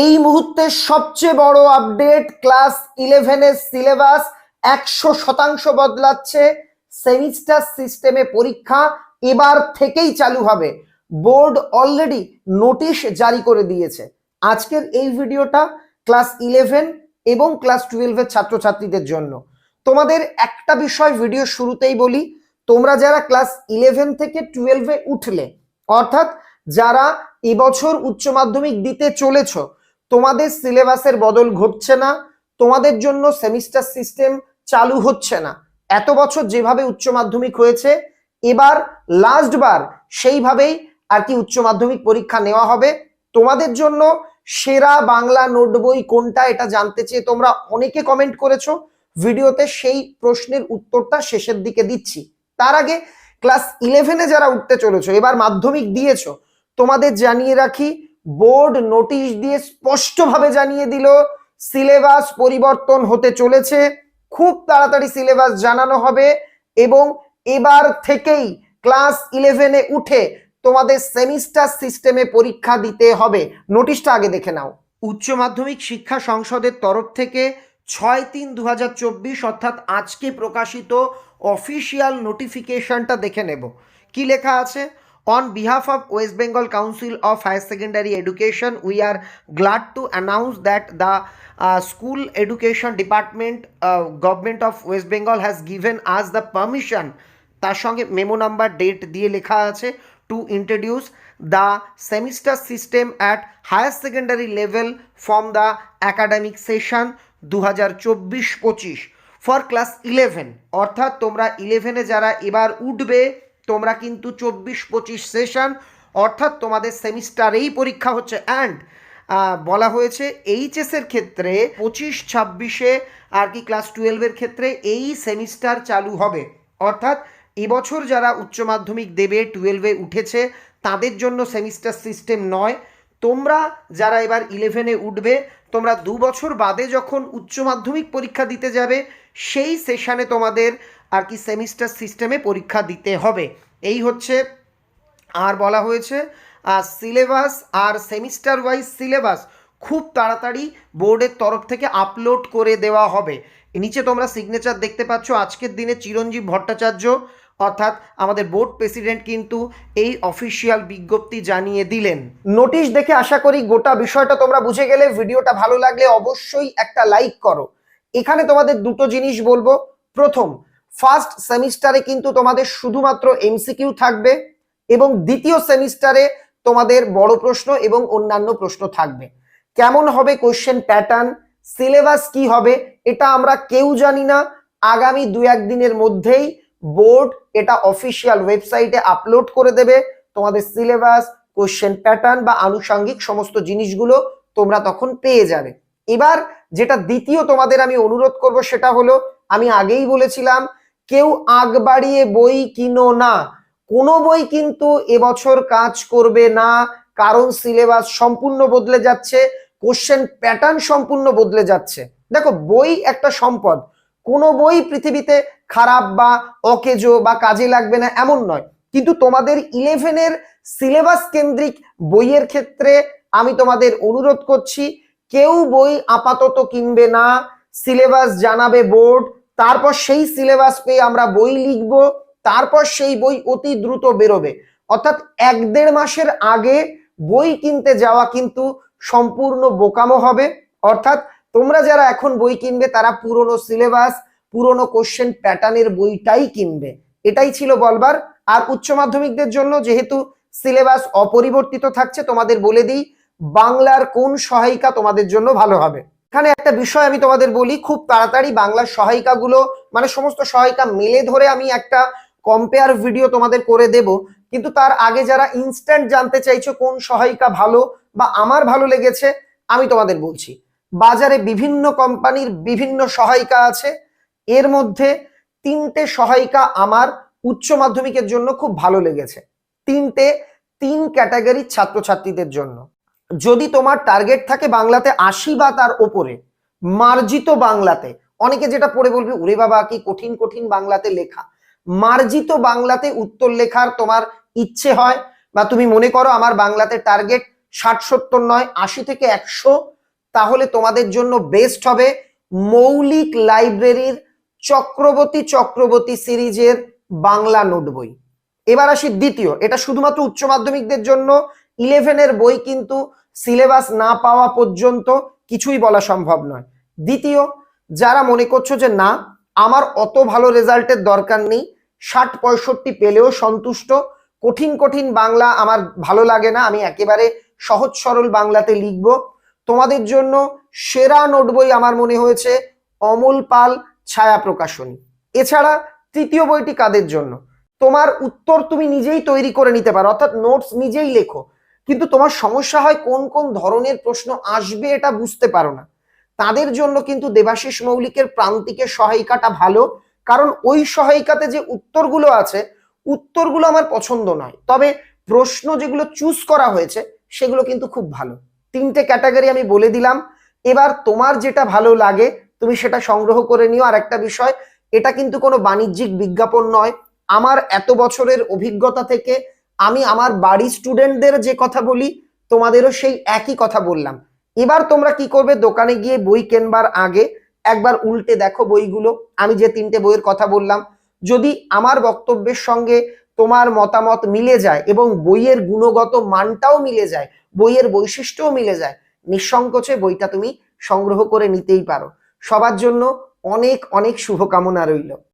এই মুহূর্তে সবচেয়ে বড় আপডেট ক্লাস ইলেভেনের সিলেবাস একশো শতাংশ বদলাচ্ছে। সেমিস্টার সিস্টেমে পরীক্ষা এবার থেকেই চালু হবে। বোর্ড অলরেডি নোটিশ জারি করে দিয়েছে। আজকের এই ভিডিওটা ক্লাস ইলেভেন এবং ক্লাস টুয়েলভের ছাত্রছাত্রীদের জন্য। তোমাদের একটা বিষয় ভিডিও শুরুতেই বলি, তোমরা যারা ক্লাস ইলেভেন থেকে টুয়েলভে উঠলে, অর্থাৎ যারা এবছর উচ্চ মাধ্যমিক দিতে চলেছ তোমাদের সিলেবাসের বদল ঘটছে না, তোমাদের জন্য সেমিস্টার সিস্টেম চালু হচ্ছে না। এত বছর যেভাবে উচ্চ মাধ্যমিক হয়েছে, এবার লাস্ট বার সেইভাবেই আর কি উচ্চ মাধ্যমিক পরীক্ষা নেওয়া হবে। তোমাদের জন্য সেরা বাংলা নোট বই কোনটা এটা জানতে চেয়ে তোমরা অনেকে কমেন্ট করেছ। ভিডিওতে সেই প্রশ্নের উত্তরটা শেষের দিকে দিচ্ছি। তার আগে ক্লাস ইলেভেনে যারা উঠতে চলেছো, এবার মাধ্যমিক দিয়েছ, তোমাদের জানিয়ে রাখি বোর্ড নোটিশ দিয়ে স্পষ্টভাবে জানিয়ে দিল, সিলেবাস পরিবর্তন হতে চলেছে। খুব তাড়াতাড়ি সিলেবাস জানানো হবে এবং এবার থেকেই ক্লাস ইলেভেনে উঠে তোমাদের সেমিস্টার সিস্টেমে পরীক্ষা দিতে হবে। নোটিশটা আগে দেখে নাও। উচ্চ মাধ্যমিক শিক্ষা সংসদের তরফ থেকে ছয় তিন দু অর্থাৎ আজকে প্রকাশিত অফিসিয়াল নোটিফিকেশনটা দেখে নেব। কি লেখা আছে? On behalf of West Bengal council of higher secondary education we are glad to announce that the school education department government of West Bengal has given us the permission তার সঙ্গে মেমো নাম্বার ডেট দিয়ে লেখা আছে to introduce the semester system at higher secondary level from the academic session দু হাজার চব্বিশ পঁচিশ for class eleven অর্থাৎ তোমরা ইলেভেনে যারা এবার উঠবে তোমরা কিন্তু চব্বিশ পঁচিশ সেশন অর্থাৎ তোমাদের সেমিস্টারেই পরীক্ষা হচ্ছে। অ্যান্ড বলা হয়েছে এইচএসের ক্ষেত্রে পঁচিশ ছাব্বিশে আর কি ক্লাস টুয়েলভের ক্ষেত্রে এই সেমিস্টার চালু হবে। অর্থাৎ এবছর যারা উচ্চ মাধ্যমিক দেবে টুয়েলভে উঠেছে, তাদের জন্য সেমিস্টার সিস্টেম নয়। তোমরা যারা এবার ইলেভেনে উঠবে তোমরা দু বছর বাদে যখন উচ্চ মাধ্যমিক পরীক্ষা দিতে যাবে, সেই সেশানে তোমাদের আর কি সেমিস্টার সিস্টেমে পরীক্ষা দিতে হবে। এই হচ্ছে আর বলা হয়েছে, আর সিলেবাস আর সেমিস্টার ওয়াইজ সিলেবাস খুব তাড়াতাড়ি বোর্ডের তরফ থেকে আপলোড করে দেওয়া হবে। নিচে তোমরা সিগনেচার দেখতে পাচ্ছ, আজকের দিনে চিরঞ্জীব ভট্টাচার্য অর্থাৎ আমাদের বোর্ড প্রেসিডেন্ট কিন্তু এই অফিসিয়াল বিজ্ঞপ্তি জানিয়ে দিলেন। নোটিশ দেখে আশা করি গোটা বিষয়টা তোমরা বুঝে গেলে, ভিডিওটা ভালো লাগলে অবশ্যই একটা লাইক করো। এখানে তোমাদের দুটো জিনিস বলব। প্রথম ফার্স্ট সেমিস্টারে কিন্তু তোমাদের শুধুমাত্র এমসিকিউ থাকবে এবং দ্বিতীয় সেমিস্টারে তোমাদের বড় প্রশ্ন এবং অন্যান্য প্রশ্ন থাকবে। কেমন হবে কোশ্চেন প্যাটার্ন সিলেবাস কি হবে? এটা আমরা কেউ জানি না। আগামী দু একদিনের মধ্যেই বোর্ড এটা অফিসিয়াল ওয়েবসাইটে আপলোড করে দেবে। তোমাদের সিলেবাস, কোশ্চেন প্যাটার্ন বা আনুষাঙ্গিক সমস্ত জিনিসগুলো তোমরা তখন পেয়ে যাবে। এবার যেটা দ্বিতীয় তোমাদের আমি অনুরোধ করব সেটা হলো, আমি আগেই বলেছিলাম, কেউ আগ বাড়িয়ে বই কিনো না। কোনো বই কিন্তু এবছর কাজ করবে না, কারণ সিলেবাস সম্পূর্ণ বদলে যাচ্ছে, কোশ্চেন প্যাটার্ন সম্পূর্ণ বদলে যাচ্ছে। দেখো, বই একটা সম্পদ কোনো বই পৃথিবীতে খারাপ বা অকেজো বা কাজে লাগবে না, এমন নয়। কিন্তু তোমাদের ইলেভেনের সিলেবাস কেন্দ্রিক বইয়ের ক্ষেত্রে আমি তোমাদের অনুরোধ করছি, কেউ বই আপাতত কিনবে না সিলেবাস জানাবে বোর্ড, তারপর সেই সিলেবাস পেয়ে আমরা বই লিখব, তারপর সেই বই অতি দ্রুত বেরোবে। অর্থাৎ এক দেড় মাসের আগে বই কিনতে যাওয়া কিন্তু সম্পূর্ণ বোকামো হবে, অর্থাৎ তোমরা যারা এখন বই কিনবে, তারা পুরনো সিলেবাস পুরনো কোশ্চেন প্যাটার্নের বইটাই কিনবে। এটাই ছিল বলবার। আর উচ্চ মাধ্যমিকদের জন্য যেহেতু সিলেবাস অপরিবর্তিত থাকছে, তোমাদের বলে দিই, বাংলার কোন সহায়িকা তোমাদের জন্য ভালো হবে। এখানে একটা বিষয় আমি তোমাদের বলি, খুব তাড়াতাড়ি বাংলার সহায়িকাগুলো মানে সমস্ত সহায়িকা মেলে ধরে আমি একটা কম্পেয়ার ভিডিও তোমাদের করে দেব। কিন্তু তার আগে যারা ইনস্ট্যান্ট জানতে চাইছো কোন সহায়িকা ভালো বা আমার ভালো লেগেছে, আমি তোমাদের বলছি। বাজারে বিভিন্ন কোম্পানির বিভিন্ন সহায়িকা আছে। এর মধ্যে তিনটে সহায়িকা আমার উচ্চ মাধ্যমিকের জন্য খুব ভালো লেগেছে। তিনটে, তিন ক্যাটাগরির ছাত্রছাত্রীদের জন্য। যদি তোমার টার্গেট থাকে বাংলাতে আশি বা তার ওপরে, মার্জিত বাংলাতে, অনেকে যেটা পড়ে বলবে, ওরে বাবা, কি কঠিন কঠিন বাংলাতে লেখা? মার্জিত বাংলাতে উত্তর লেখার তোমার ইচ্ছে হয়, বা তুমি মনে করো আমার বাংলাতে টার্গেট ষাট, সত্তর নয়, আশি থেকে একশো তাহলে তোমাদের জন্য বেস্ট হবে মৌলিক লাইব্রেরির চক্রবর্তী চক্রবর্তী সিরিজের বাংলা নোট বই। এবার আসি দ্বিতীয়, এটা শুধুমাত্র উচ্চ মাধ্যমিকদের জন্য ইলেভেনের বই কিন্তু সিলেবাস না পাওয়া পর্যন্ত কিছুই বলা সম্ভব নয়। দ্বিতীয়, যারা মনে করছ যে না, আমার অত ভালো রেজাল্টের দরকার নেই, ষাট পঁয়ষট্টি পেলেও সন্তুষ্ট, কঠিন কঠিন বাংলা আমার ভালো লাগে না, আমি একেবারে সহজ সরল বাংলাতে লিখব তোমাদের জন্য সেরা নোট বই আমার মনে হয়েছে অমল পাল ছায়া প্রকাশনী। এছাড়া তৃতীয় বইটি কাদের জন্য? তোমার উত্তর তুমি নিজেই তৈরি করে নিতে পারো, অর্থাৎ নোটস নিজেই লেখো। কিন্তু তোমার সমস্যা হয় কোন কোন ধরনের প্রশ্ন আসবে এটা বুঝতে পারো না। তাদের জন্য কিন্তু দেবাশিস মৌলিকের প্রান্তিকের সহায়িকাটা ভালো, কারণ ওই সহায়িকাতে যে উত্তরগুলো আছে, উত্তরগুলো আমার পছন্দ নয়। তবে প্রশ্ন যেগুলো চুজ করা হয়েছে, সেগুলো কিন্তু খুব ভালো। তিনটে ক্যাটাগরি আমি বলে দিলাম। এবার তোমার যেটা ভালো লাগে, তুমি সেটা সংগ্রহ করে নিও। আর একটা বিষয়, এটা কিন্তু কোনো বাণিজ্যিক বিজ্ঞাপন নয়। আমার এত বছরের অভিজ্ঞতা থেকে আমি আমার বাড়ির স্টুডেন্টদের যে কথা বলি, তোমাদেরও সেই একই কথা বললাম। এবার তোমরা কি করবে, দোকানে গিয়ে বই কেনবার আগে একবার উল্টে দেখো বইগুলো। আমি যে তিনটে বইয়ের কথা বললাম, যদি আমার বক্তব্যের সঙ্গে তোমার মতামত মিলে যায় এবং বইয়ের গুণগত মানটাও মিলে যায়, বইয়ের বৈশিষ্ট্যও মিলে যায়, নিঃসংকোচে বইটা তুমি সংগ্রহ করে নিতেই পারো। সবার জন্য অনেক অনেক শুভকামনা রইল।